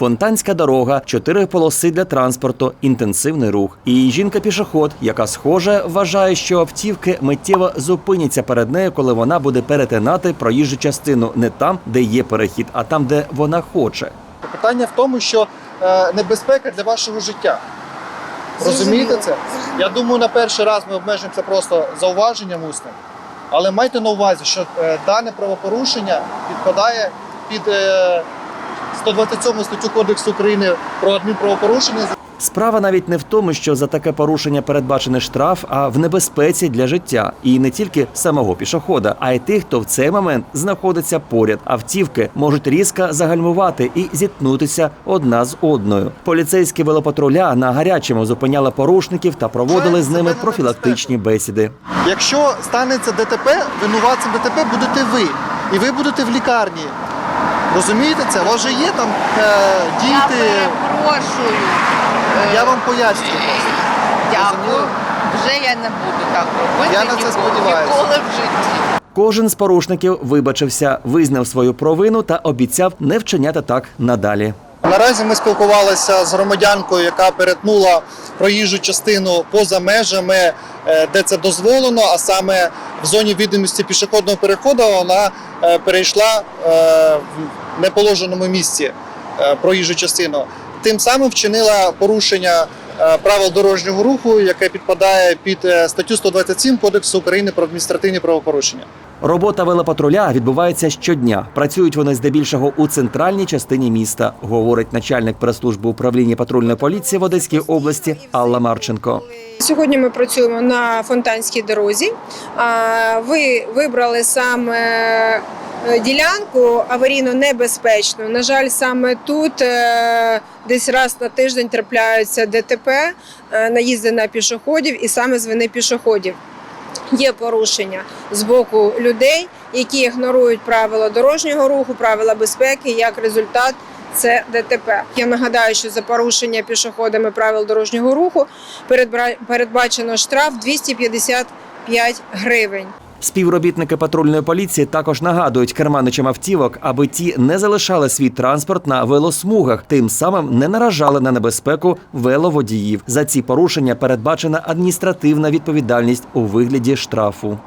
Фонтанська дорога, чотири полоси для транспорту, інтенсивний рух. І жінка-пішоход, яка схоже вважає, що автівки миттєво зупиняться перед нею, коли вона буде перетинати проїжджу частину не там, де є перехід, а там, де вона хоче. Питання в тому, що е, небезпека для вашого життя. Розумієте це? Я думаю, на перший раз ми обмежимося просто зауваженням усним. Але майте на увазі, що е, дане правопорушення підпадає під е, 127 статтю Кодексу України про адмінправопорушення. Справа навіть не в тому, що за таке порушення передбачений штраф, а в небезпеці для життя. І не тільки самого пішохода, а й тих, хто в цей момент знаходиться поряд. Автівки можуть різко загальмувати і зіткнутися одна з одною. Поліцейські велопатруля на гарячому зупиняли порушників та проводили з ними профілактичні бесіди. Якщо станеться ДТП, винуватцем ДТП будете ви. І ви будете в лікарні. Розумієте це? У вас же є там е, Я діти. перепрошую. Е, Я вам пояснюю просто. Дякую. Вже я не буду так робити. Я на це ніколи, сподіваюся. Ніколи в житті. Кожен з порушників вибачився, визнав свою провину та обіцяв не вчиняти так надалі. Наразі ми спілкувалися з громадянкою, яка перетнула проїжджу частину поза межами, е, де це дозволено, а саме в зоні відомості пішохідного переходу вона е, перейшла е, в неположеному місці е, проїжджу частину. Тим самим вчинила порушення правил дорожнього руху, яке підпадає під статтю 127 Кодексу України про адміністративні правопорушення. Робота велопатруля відбувається щодня. Працюють вони здебільшого у центральній частині міста, говорить начальник прес-служби управління патрульної поліції в Одеській області Алла Марченко. Сьогодні ми працюємо на фонтанській дорозі. Ви вибрали саме е, ділянку аварійно небезпечну. На жаль, саме тут е, десь раз на тиждень трапляються ДТП, е, наїзди на пішоходів і саме з вини пішоходів. Є порушення з боку людей, які ігнорують правила дорожнього руху, правила безпеки. Як результат, це ДТП. Я нагадаю, що за порушення пішоходами правил дорожнього руху передбачено штраф 255 гривень. Співробітники патрульної поліції також нагадують керманичам автівок, аби ті не залишали свій транспорт на велосмугах, тим самим не наражали на небезпеку веловодіїв. За ці порушення передбачена адміністративна відповідальність у вигляді штрафу.